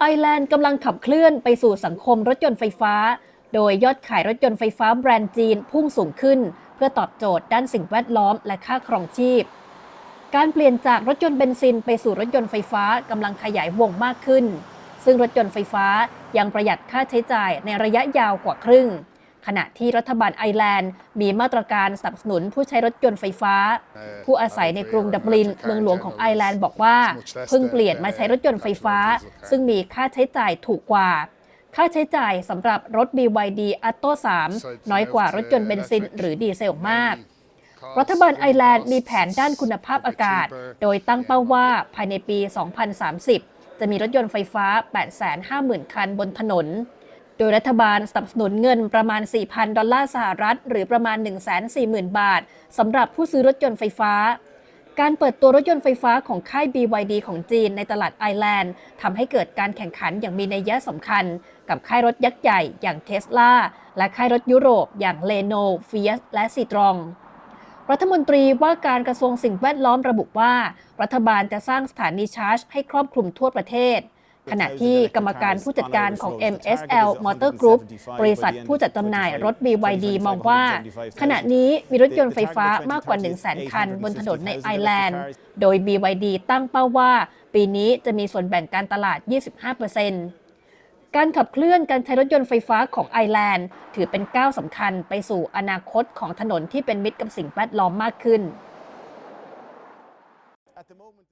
ไอร์แลนด์กำลังขับเคลื่อนไปสู่สังคมรถยนต์ไฟฟ้า โดยยอดขายรถยนต์ไฟฟ้าแบรนด์จีนพุ่งสูงขึ้น เพื่อตอบโจทย์ด้านสิ่งแวดล้อมและค่าครองชีพ การเปลี่ยนจากรถยนต์เบนซินไปสู่รถยนต์ไฟฟ้ากำลังขยายวงมากขึ้น ซึ่งรถยนต์ไฟฟ้ายังประหยัดค่าใช้จ่ายในระยะยาวกว่าครึ่ง ขณะที่รัฐบาลไอร์แลนด์ มีมาตรการสนับสนุนผู้ใช้รถยนต์ไฟฟ้า ผู้อาศัยในกรุงดับลินเมืองหลวงของไอร์แลนด์บอกว่า เพิ่งเปลี่ยนมาใช้รถยนต์ไฟฟ้า ซึ่งมีค่าใช้จ่ายถูกกว่า ค่าใช้จ่ายสำหรับรถ BYD Atto 3 น้อยกว่ารถยนต์เบนซินหรือดีเซลมากรัฐบาลไอร์แลนด์มีแผนด้านคุณภาพอากาศ โดยตั้งเป้าว่าภายในปี 2030 จะมีรถยนต์ไฟฟ้า 850,000 คันบนถนน โดยรัฐบาลสนับสนุนเงินประมาณ 4,000 ดอลลาร์สหรัฐ หรือประมาณ 140,000 บาทสำหรับผู้ซื้อรถยนต์ไฟฟ้า การเปิดตัวรถยนต์ไฟฟ้าของค่าย BYD ของจีนในตลาดไอร์แลนด์ทำให้เกิดการแข่งขันอย่างมีนัยยะสำคัญ กับค่ายรถยักษ์ใหญ่อย่างเทสลาและค่ายรถยุโรปอย่างเลโนฟิยสและซีตรองรัฐมนตรีว่าการกระทรวงสิ่งแวดล้อมระบุว่า รัฐบาลจะสร้างสถานีชาร์จให้ครอบคลุมทั่วประเทศ ขณะที่กรรมการผู้จัดการของ MSL Motor Group บริษัทผู้จัดจำหน่ายรถ BYD มองว่า ขณะนี้มีรถยนต์ไฟฟ้ามากกว่า 100,000 คันบนถนนในไอร์แลนด์ โดย BYD ตั้งเป้าว่า ปีนี้จะมีส่วนแบ่งการตลาด 25%การขับเคลื่อนการใช้รถยนต์ไฟฟ้าของไอร์แลนด์ ถือเป็นก้าวสำคัญไปสู่อนาคตของถนนที่เป็นมิตรกับสิ่งแวดล้อมมากขึ้น At the moment,